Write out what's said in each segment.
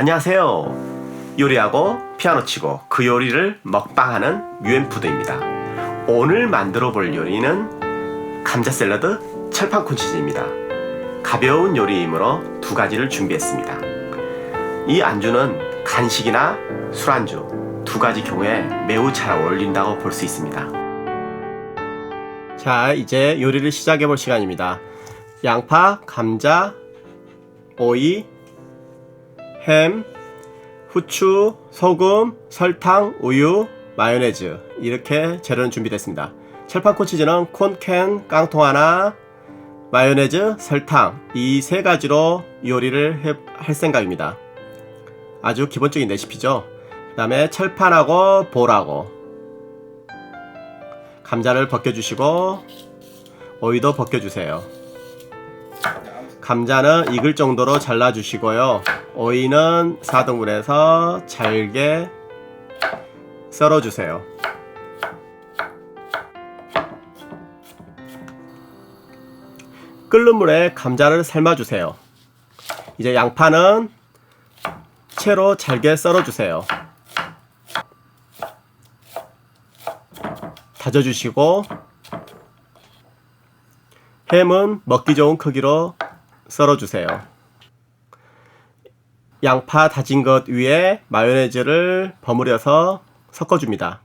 안녕하세요. 요리하고 피아노 치고 그 요리를 먹방하는 유엔푸드입니다. 오늘 만들어 볼 요리는 감자 샐러드 철판 콘 치즈입니다. 가벼운 요리이므로 두 가지를 준비했습니다. 이 안주는 간식이나 술안주 두 가지 경우에 매우 잘 어울린다고 볼 수 있습니다. 자, 이제 요리를 시작해 볼 시간입니다. 양파, 감자, 오이, 햄, 후추, 소금, 설탕, 우유, 마요네즈 이렇게 재료는 준비됐습니다. 철판콘 치즈는 콘캔, 깡통 하나, 마요네즈, 설탕 이 세 가지로 요리를 해- 할 생각입니다. 아주 기본적인 레시피죠. 그 다음에 철판하고 볼하고 감자를 벗겨주시고 오이도 벗겨주세요. 감자는 익을 정도로 잘라주시고요. 오이는 4등분해서 잘게 썰어주세요. 끓는 물에 감자를 삶아주세요. 이제 양파는 채로 잘게 썰어주세요. 다져주시고 햄은 먹기 좋은 크기로 썰어주세요. 양파 다진 것 위에 마요네즈를 버무려서 섞어줍니다.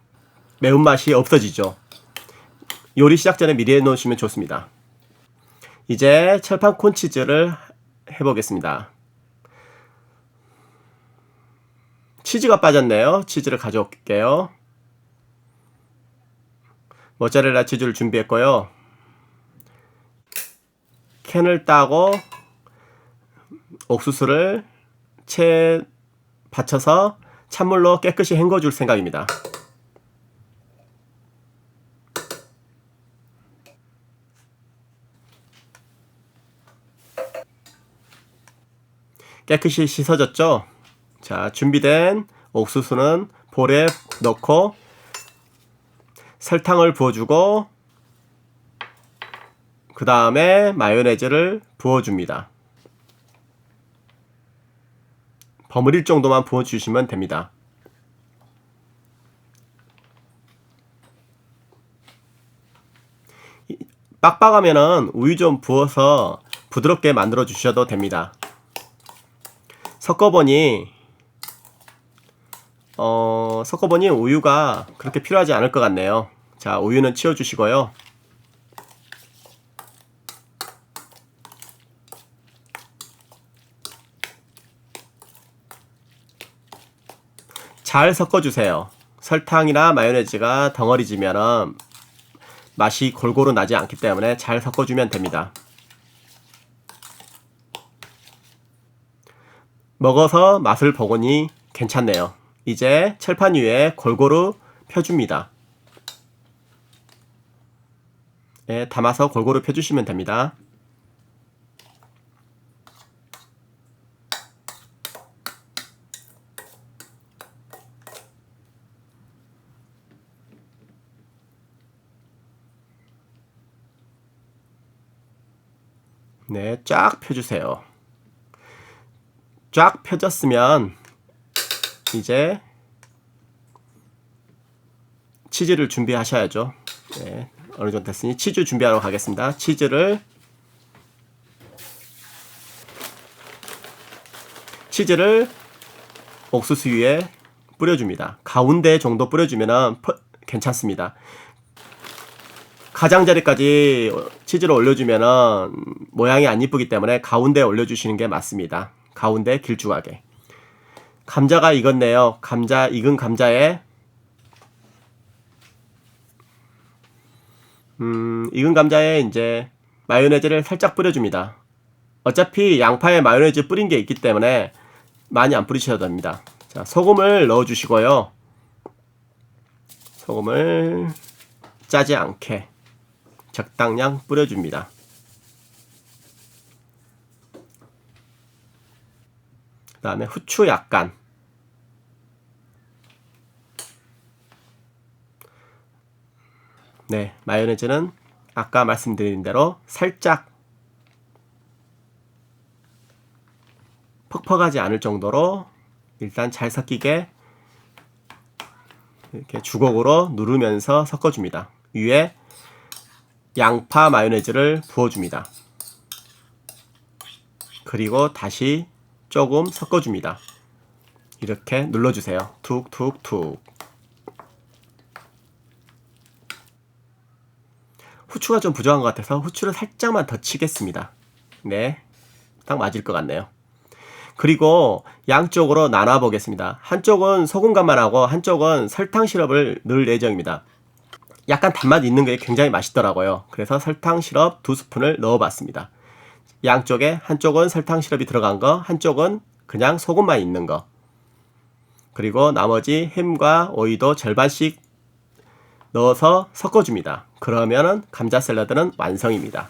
매운맛이 없어지죠. 요리 시작 전에 미리 해놓으시면 좋습니다. 이제 철판 콘치즈를 해보겠습니다. 치즈가 빠졌네요. 치즈를 가져올게요. 모짜렐라 치즈를 준비했고요. 캔을 따고 옥수수를 채 받쳐서 찬물로 깨끗이 헹궈 줄 생각입니다. 깨끗이 씻어졌죠? 자, 준비된 옥수수는 볼에 넣고 설탕을 부어주고 그 다음에 마요네즈를 부어줍니다. 버무릴 정도만 부어주시면 됩니다. 이- 빡빡하면은 우유 좀 부어서 부드럽게 만들어 주셔도 됩니다. 섞어보니 어, 섞어보니 우유가 그렇게 필요하지 않을 것 같네요. 자, 우유는 치워주시고요. 잘 섞어주세요. 설탕이나 마요네즈가 덩어리지면 맛이 골고루 나지 않기 때문에 잘 섞어주면 됩니다. 먹어서 맛을 보고니 괜찮네요. 이제 철판 위에 골고루 펴줍니다. 예, 담아서 골고루 펴주시면 됩니다. 네, 쫙 펴주세요. 쫙 펴졌으면 이제 치즈를 준비하셔야죠. 네, 어느 정도 됐으니 치즈 준비하러 가겠습니다. 치즈를 치즈를 옥수수 위에 뿌려줍니다. 가운데 정도 뿌려주면 괜찮습니다. 가장자리까지 치즈를 올려주면 모양이 안 이쁘기 때문에 가운데 올려주시는 게 맞습니다. 가운데 길쭉하게. 감자가 익었네요. 감자 익은 감자에 음, 익은 감자에 이제 마요네즈를 살짝 뿌려줍니다. 어차피 양파에 마요네즈 뿌린 게 있기 때문에 많이 안 뿌리셔도 됩니다. 자, 소금을 넣어주시고요. 소금을 짜지 않게 적당량 뿌려줍니다. 그 다음에 후추 약간 네, 마요네즈는 아까 말씀드린 대로 살짝 퍽퍽하지 않을 정도로 일단 잘 섞이게 이렇게 주걱으로 누르면서 섞어줍니다. 위에 양파 마요네즈를 부어줍니다. 그리고 다시 조금 섞어줍니다. 이렇게 눌러주세요. 툭툭툭. 후추가 좀 부족한 것 같아서 후추를 살짝만 더 치겠습니다. 네. 딱 맞을 것 같네요. 그리고 양쪽으로 나눠 보겠습니다. 한쪽은 소금 간만 하고 한쪽은 설탕 시럽을 넣을 예정입니다. 약간 단맛 있는 게 굉장히 맛있더라고요. 그래서 설탕 시럽 두 스푼을 넣어 봤습니다. 양쪽에 한쪽은 설탕 시럽이 들어간 거, 한쪽은 그냥 소금만 있는 거. 그리고 나머지 햄과 오이도 절반씩 넣어서 섞어줍니다. 그러면은 감자 샐러드는 완성입니다.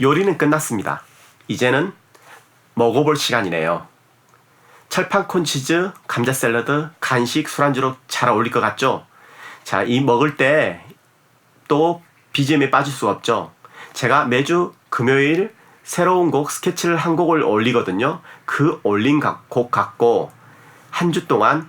요리는 끝났습니다. 이제는 먹어볼 시간이네요. 철판콘 치즈, 감자 샐러드, 간식, 술안주로 잘 어울릴 것 같죠? 자, 이 먹을 때 또 BGM에 빠질 수 없죠. 제가 매주 금요일 새로운 곡 스케치를 한 곡을 올리거든요. 그 올린 가- 곡 갖고 한 주 동안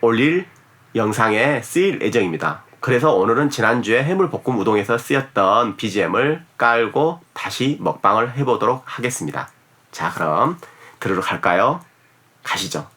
올릴 영상에 쓰일 예정입니다. 그래서 오늘은 지난주에 해물볶음 우동에서 쓰였던 BGM을 깔고 다시 먹방을 해보도록 하겠습니다. 자, 그럼 들으러 갈까요? 가시죠.